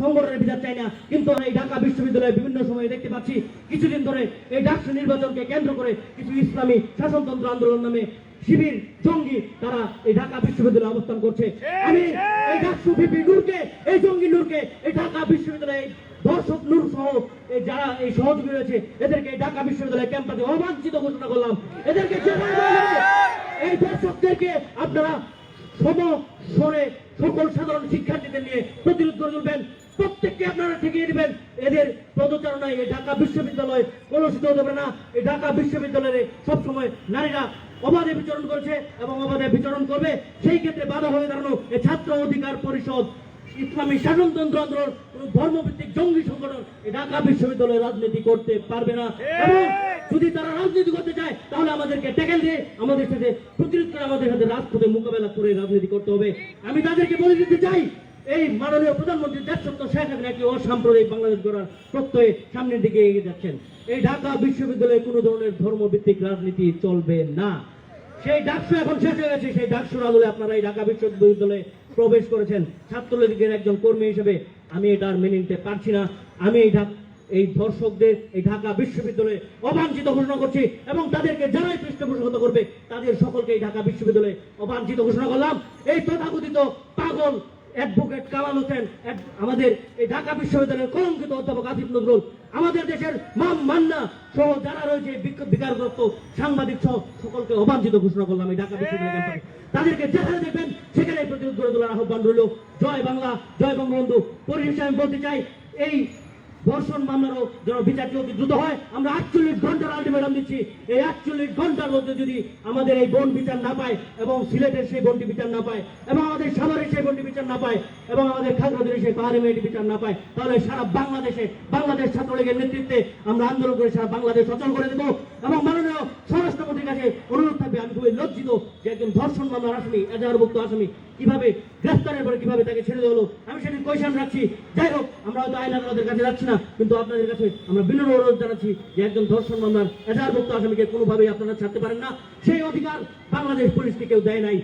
সংগঠনের বিচার চাই না। কিন্তু এই ঢাকা বিশ্ববিদ্যালয়ে বিভিন্ন সময়ে দেখতে পাচ্ছি, কিছুদিন ধরে এই ডাকসু নির্বাচনকে কেন্দ্র করে কিছু ইসলামী শাসনতন্ত্র আন্দোলন নামে শিবির, জঙ্গি তারা এই ঢাকা বিশ্ববিদ্যালয়ে অবস্থান করছে। আমি এই ডাকসু বিপি নূরকে, এই জঙ্গি নূরকে, এই ঢাকা বিশ্ববিদ্যালয়ে দর্শক নূর সহ যারা এই সহযোগী রয়েছে, এদেরকে ঢাকা বিশ্ববিদ্যালয় ক্যাম্পাসে অবাঞ্ছিত ঘোষণা করলাম। এদেরকে। এই দর্শকদেরকে আপনারা সম সকল সাধারণ শিক্ষার্থীদের নিয়ে প্রতিরোধ করে তুলবেন। প্রত্যেককে আপনারা ঠেকিয়ে দিবেন। এদের পদচারণায় এই ঢাকা বিশ্ববিদ্যালয় কলুষিত হতে পারে না। এই ঢাকা বিশ্ববিদ্যালয়ে সবসময় নারীরা অবাধে বিচরণ করেছে এবং অবাধে বিচরণ করবে। সেই ক্ষেত্রে বাধা হয়ে দাঁড়ানো এই ছাত্র অধিকার পরিষদ, ইসলামী শাসনতন্ত্র আন্দোলন, কোন ধর্মভিত্তিক জঙ্গি সংগঠন এই ঢাকা বিশ্ববিদ্যালয়ে রাজনীতি করতে পারবে না। এবং যদি তারা রাজনীতি করতে চায়, তাহলে আমাদেরকে ট্যাকেল দিয়ে আমাদের সাথে প্রতিরোধ করে আমাদের সাথে রাজপথে মোকাবেলা করে রাজনীতি করতে হবে। আমি তাদেরকে বলে দিতে চাই, এই মাননীয় প্রধানমন্ত্রী দেশত্ব শেখ হাসিনা একটি অসাম্প্রদায়িক বাংলাদেশ গড়ার প্রত্যয়ে সামনের দিকে এগিয়ে যাচ্ছেন। এই ঢাকা বিশ্ববিদ্যালয়ে কোনো ধরনের ধর্মভিত্তিক রাজনীতি চলবে না। সেই ডাকসু এখন শেষ হয়ে গেছে, সেই ডাকসুর আদলে আপনারা এই ঢাকা বিশ্ববিদ্যালয়ে প্রবেশ করেছেন। ছাত্রলীগের একজন কর্মী হিসেবে আমি এটা আর মেনে নিতে পারছি না। আমি এই ঢাক এই দর্শকদের এই ঢাকা বিশ্ববিদ্যালয়ে অবাঞ্ছিত ঘোষণা করছি এবং তাদেরকে যারাই পৃষ্ঠপোষকতা করবে, তাদের সকলকে এই ঢাকা বিশ্ববিদ্যালয়ে অবাঞ্ছিত ঘোষণা করলাম। এই তথাকথিত পাগল অ্যাডভোকেট কামাল হোসেন আমাদের এই ঢাকা বিশ্ববিদ্যালয়ের কলঙ্কিত অধ্যাপক আসিফ নজরুল, আমাদের দেশের মাম মান্না সহ যারা রয়েছে বিক- বিকারগ্রস্ত সাংবাদিক সহ সকলকে অবাঞ্ছিত ঘোষণা করলাম এই ঢাকা বিশ্ববিদ্যালয় তাদেরকে যেখানে দেখবেন সেখানে প্রতিরোধ গড়ে তোলার আহ্বান রইল। জয় বাংলা, জয় বঙ্গবন্ধু। পরিশেষে আমি বলতে চাই, এই ধর্ষণ মামলারও যেন বিচারটি অতি দ্রুত হয়, আমরা আটচল্লিশ ঘণ্টার আলটিমেটাম দিচ্ছি। এই আটচল্লিশ ঘণ্টার মধ্যে যদি আমাদের এই বন বিচার না পায় এবং সিলেটের সেই বনটি বিচার না পায় এবং আমাদের সাভারের সেই বনটি বিচার না পায় এবং আমাদের খাগড়াদের সেই পাহাড়ি মেয়েটি বিচার না পায়, তাহলে সারা বাংলাদেশে, বাংলাদেশ ছাত্রলীগের নেতৃত্বে আমরা আন্দোলন করে সারা বাংলাদেশ অচল করে দেবো এবং মাননীয় স্বরাষ্ট্রমন্ত্রীর কাছে অনুরোধ খুবই লজ্জিত যে একজন ধর্ষণ মামলার আসামি, এজাহারভুক্ত আসামি কীভাবে গ্রেফতারের পরে কীভাবে তাকে ছেড়ে দেওয়া হলো, আমি সেদিন কোয়েশন রাখছি। যাই হোক, আমরা হয়তো আইন আদালতের কাছে যাচ্ছি না, কিন্তু আপনাদের কাছে আমরা বিনম্র অনুরোধ জানাচ্ছি যে একজন ধর্ষণ মামলার এজাহারভুক্ত আসামিকে কোনোভাবেই আপনারা ছাড়তে পারেন না। সেই অধিকার বাংলাদেশ পুলিশকে কেউ দেয় নাই।